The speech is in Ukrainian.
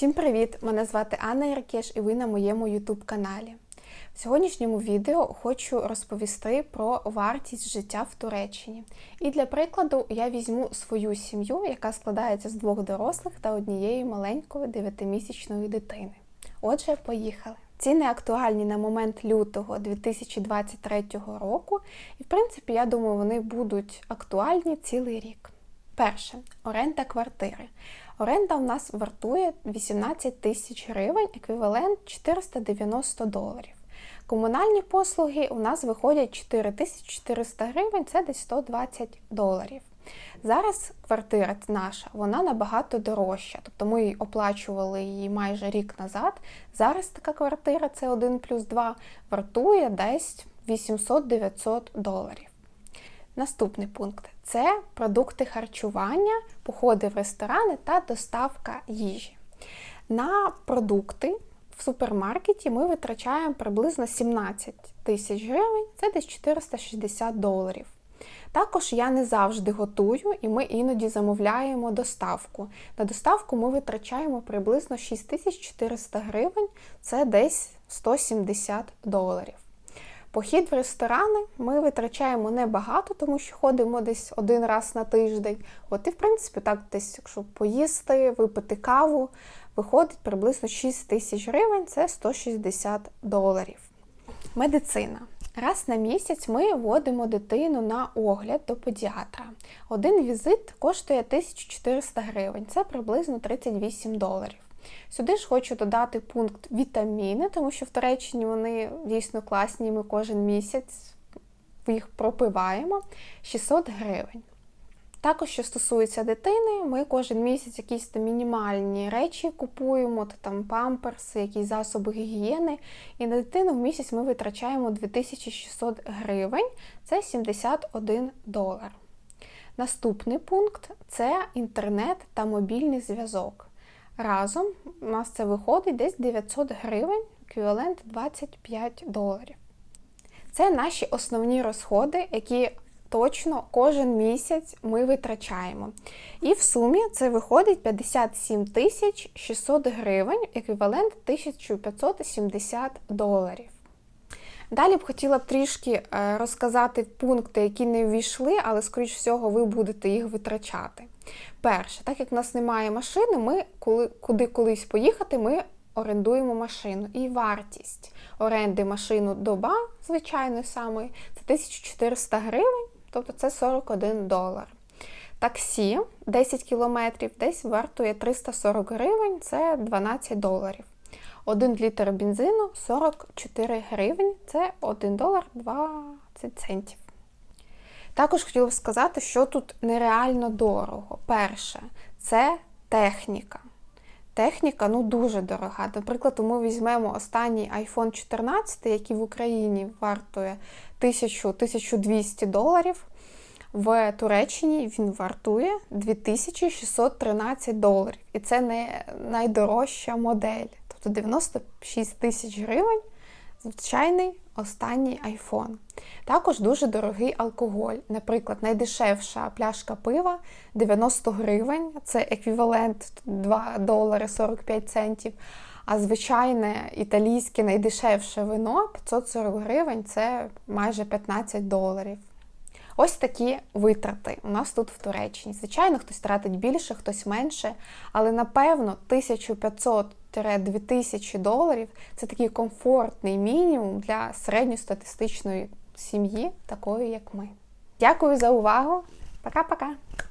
Всім привіт! Мене звати Анна Яркеш і ви на моєму YouTube каналі. В сьогоднішньому відео хочу розповісти про вартість життя в Туреччині. І для прикладу я візьму свою сім'ю, яка складається з двох дорослих та однієї маленької 9-місячної дитини. Отже, поїхали. Ціни актуальні на момент лютого 2023 року, і в принципі, я думаю, вони будуть актуальні цілий рік. Перше оренда квартири. Оренда у нас вартує 18 тисяч гривень, еквівалент 490 доларів. Комунальні послуги у нас виходять 4400 гривень, це десь 120 доларів. Зараз квартира наша, вона набагато дорожча, тобто ми оплачували її майже рік назад. Зараз така квартира, це 1 плюс 2, вартує десь 800-900 доларів. Наступний пункт це продукти харчування, походи в ресторани та доставка їжі. На продукти в супермаркеті ми витрачаємо приблизно 17 тисяч гривень, це десь 460 доларів. Також я не завжди готую, і ми іноді замовляємо доставку. На доставку ми витрачаємо приблизно 6400 гривень, це десь 170 доларів. Похід в ресторани ми витрачаємо небагато, тому що ходимо десь один раз на тиждень. От і, в принципі, так десь, якщо поїсти, випити каву, виходить приблизно 6 тисяч гривень, це 160 доларів. Медицина. Раз на місяць ми водимо дитину на огляд до педіатра. Один візит коштує 1400 гривень, це приблизно 38 доларів. Сюди ж хочу додати пункт вітаміни, тому що в Туреччині вони дійсно класні, ми кожен місяць їх пропиваємо 600 гривень. Також, що стосується дитини, ми кожен місяць якісь там мінімальні речі купуємо, то там памперси, якісь засоби гігієни. І на дитину в місяць ми витрачаємо 2600 гривень, це 71 долар. Наступний пункт це інтернет та мобільний зв'язок. Разом у нас це виходить десь 900 гривень, еквівалент 25 доларів. Це наші основні розходи, які точно кожен місяць ми витрачаємо. І в сумі це виходить 57 тисяч 600 гривень, еквівалент 1570 доларів. Далі б хотіла б трішки е, розказати пункти, які не ввійшли, але, скоріш всього, ви будете їх витрачати. Перше, так як в нас немає машини, ми коли, куди колись поїхати, ми орендуємо машину. І вартість оренди машину доба, звичайно, саме, це 1400 гривень, тобто це 41 долар. Таксі 10 кілометрів десь вартує 340 гривень, це 12 доларів. 1 літр бензину 44 гривень, це 1 долар 20 центів. Також хотіла б сказати, що тут нереально дорого. Перше, це техніка. Техніка ну дуже дорога. Наприклад, ми візьмемо останній iPhone 14, який в Україні вартує 1000-1200 доларів. В Туреччині він вартує 2613 доларів. І це не найдорожча модель. Тобто 96 тисяч гривень звичайний останній iPhone. Також дуже дорогий алкоголь. Наприклад, найдешевша пляшка пива 90 гривень, це еквівалент 2 долари 45 центів. А звичайне італійське найдешевше вино 540 гривень це майже 15 доларів. Ось такі витрати у нас тут в Туреччині. Звичайно, хтось тратить більше, хтось менше, але напевно 1500-2000 доларів це такий комфортний мінімум для середньостатистичної сім'ї, такої як ми. Дякую за увагу! Пока-пока!